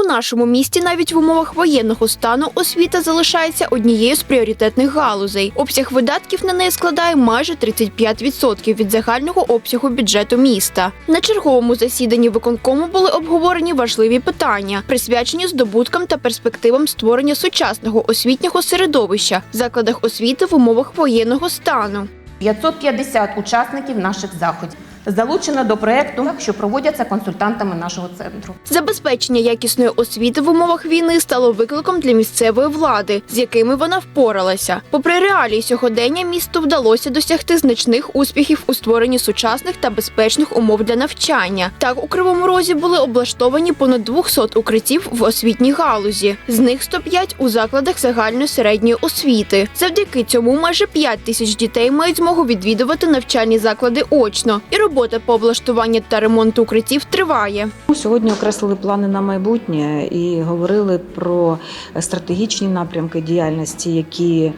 У нашому місті навіть в умовах воєнного стану освіта залишається однією з пріоритетних галузей. Обсяг видатків на неї складає майже 35% від загального обсягу бюджету міста. На черговому засіданні виконкому були обговорені важливі питання, присвячені здобуткам та перспективам створення сучасного освітнього середовища в закладах освіти в умовах воєнного стану. 550 учасників наших заходів залучено до проекту, що проводяться консультантами нашого центру. Забезпечення якісної освіти в умовах війни стало викликом для місцевої влади, з якими вона впоралася. Попри реалії сьогодення, місту вдалося досягти значних успіхів у створенні сучасних та безпечних умов для навчання. Так у Кривому Розі були облаштовані понад 200 укриттів в освітній галузі. З них 105 у закладах загальної середньої освіти. Завдяки цьому майже 5 тисяч дітей мають змогу відвідувати навчальні заклади очно, і робота по облаштуванню та ремонту укриттів триває. Сьогодні окреслили плани на майбутнє і говорили про стратегічні напрямки діяльності, які,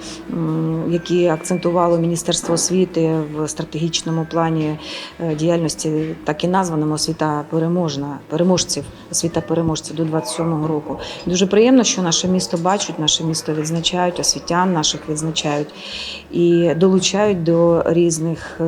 які акцентувало Міністерство освіти в стратегічному плані е, діяльності, так і названому освіта переможна, переможців, освіта переможців до 27-го року. Дуже приємно, що наше місто бачать, наше місто відзначають, освітян наших відзначають і долучають до різних.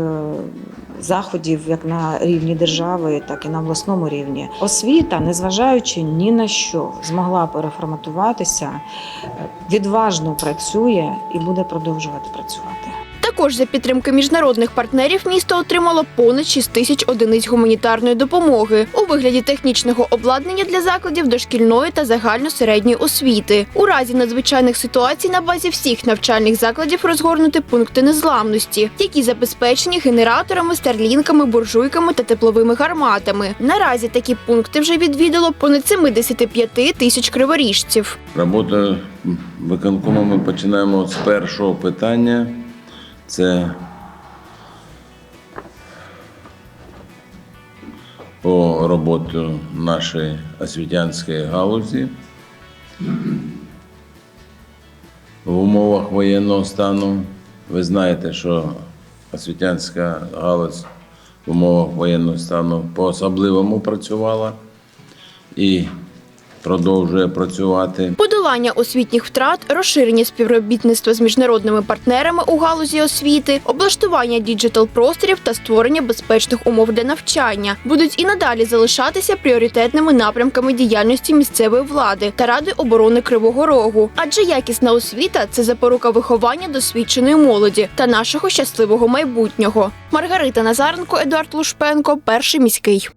Заходів як на рівні держави, так і на обласному рівні. Освіта, незважаючи ні на що, змогла переформатуватися, е, відважно працює і буде продовжувати працювати. Також за підтримки міжнародних партнерів місто отримало понад 6 тисяч одиниць гуманітарної допомоги у вигляді технічного обладнання для закладів дошкільної та загальносередньої освіти. У разі надзвичайних ситуацій на базі всіх навчальних закладів розгорнути пункти незламності, які забезпечені генераторами, старлінками, буржуйками та тепловими гарматами. Наразі такі пункти вже відвідало понад 75 тисяч криворіжців. Роботу виконкому ми починаємо з першого питання. Це по роботу нашої освітянської галузі в умовах воєнного стану. Ви знаєте, що освітянська галузь в умовах воєнного стану по-особливому працювала і продовжує працювати. Подолання освітніх втрат, розширення співробітництва з міжнародними партнерами у галузі освіти, облаштування діджитал-просторів та створення безпечних умов для навчання будуть і надалі залишатися пріоритетними напрямками діяльності місцевої влади та Ради оборони Кривого Рогу. Адже якісна освіта це запорука виховання досвідченої молоді та нашого щасливого майбутнього. Маргарита Назаренко, Едуард Лушпенко, перший міський.